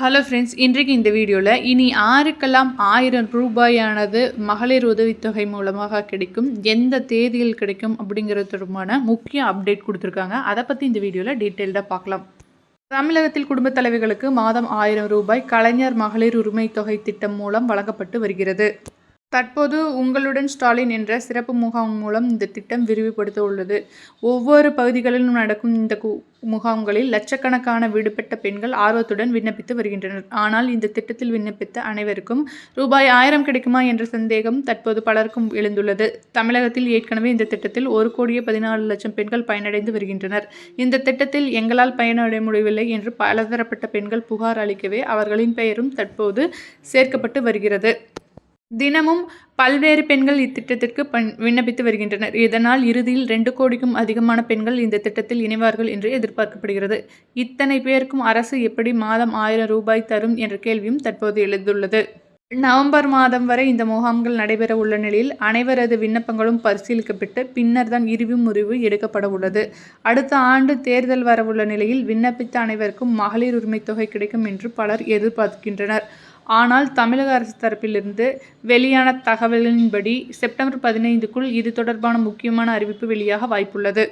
Hello friends இன்றைக்கு இந்த வீடியோவில் இனி யாருக்கெல்லாம் ஆயிரம் ரூபாயானது மகளிர் உதவித்தொகை மூலமாக கிடைக்கும் எந்த தேதியில் கிடைக்கும் அப்படிங்கிறது தொடர்பான முக்கிய அப்டேட் கொடுத்துருக்காங்க. அதை பற்றி இந்த வீடியோவில் டீட்டெயில்டாக பார்க்கலாம். தமிழகத்தில் குடும்பத் தலைவிகளுக்கு மாதம் ஆயிரம் ரூபாய் கலைஞர் மகளிர் உரிமை தொகை திட்டம் மூலம் வழங்கப்பட்டு வருகிறது. தற்போது உங்களுடன் ஸ்டாலின் என்ற சிறப்பு முகாம் மூலம் இந்த திட்டம் விரிவுபடுத்த உள்ளது ஒவ்வொரு பகுதிகளிலும் நடக்கும் இந்த கு- முகாம்களில் லட்சக்கணக்கான விடுபட்ட பெண்கள் ஆர்வத்துடன் விண்ணப்பித்து வருகின்றனர். ஆனால் இந்த திட்டத்தில் விண்ணப்பித்த அனைவருக்கும் ரூபாய் ஆயிரம் கிடைக்குமா என்ற சந்தேகம் தற்போது பலருக்கும் எழுந்துள்ளது. தமிழகத்தில் ஏற்கனவே இந்த திட்டத்தில் ஒரு கோடியே பதினாலு லட்சம் பெண்கள் பயனடைந்து வருகின்றனர். இந்த திட்டத்தில் எங்களால் பயனடைய முடியவில்லை என்று பலதரப்பட்ட பெண்கள் புகார் அளிக்கவே அவர்களின் பெயரும் தற்போது சேர்க்கப்பட்டு வருகிறது. தினமும் பல்வேறு பெண்கள் இத்திட்டத்திற்கு பண் விண்ணப்பித்து வருகின்றனர். இதனால் இறுதியில் ரெண்டு கோடிக்கும் அதிகமான பெண்கள் இந்த திட்டத்தில் இணைவார்கள் என்று எதிர்பார்க்கப்படுகிறது. இத்தனை பேருக்கும் அரசு எப்படி மாதம் ஆயிரம் ரூபாய் தரும் என்ற கேள்வியும் தற்போது எழுந்துள்ளது. நவம்பர் மாதம் வரை இந்த முகாம்கள் நடைபெற உள்ள நிலையில் அனைவரது விண்ணப்பங்களும் பரிசீலிக்கப்பட்டு பின்னர் தான் இறுதி முறிவு எடுக்கப்பட உள்ளது. அடுத்த ஆண்டு தேர்தல் வரவுள்ள நிலையில் விண்ணப்பித்த அனைவருக்கும் மகளிர் உரிமை தொகை கிடைக்கும் என்று பலர் எதிர்பார்க்கின்றனர். ஆனால் தமிழக அரசு தரப்பிலிருந்து வெளியான தகவலின்படி செப்டம்பர் பதினைந்துக்குள் இது தொடர்பான முக்கியமான அறிவிப்பு வெளியாக வாய்ப்புள்ளது.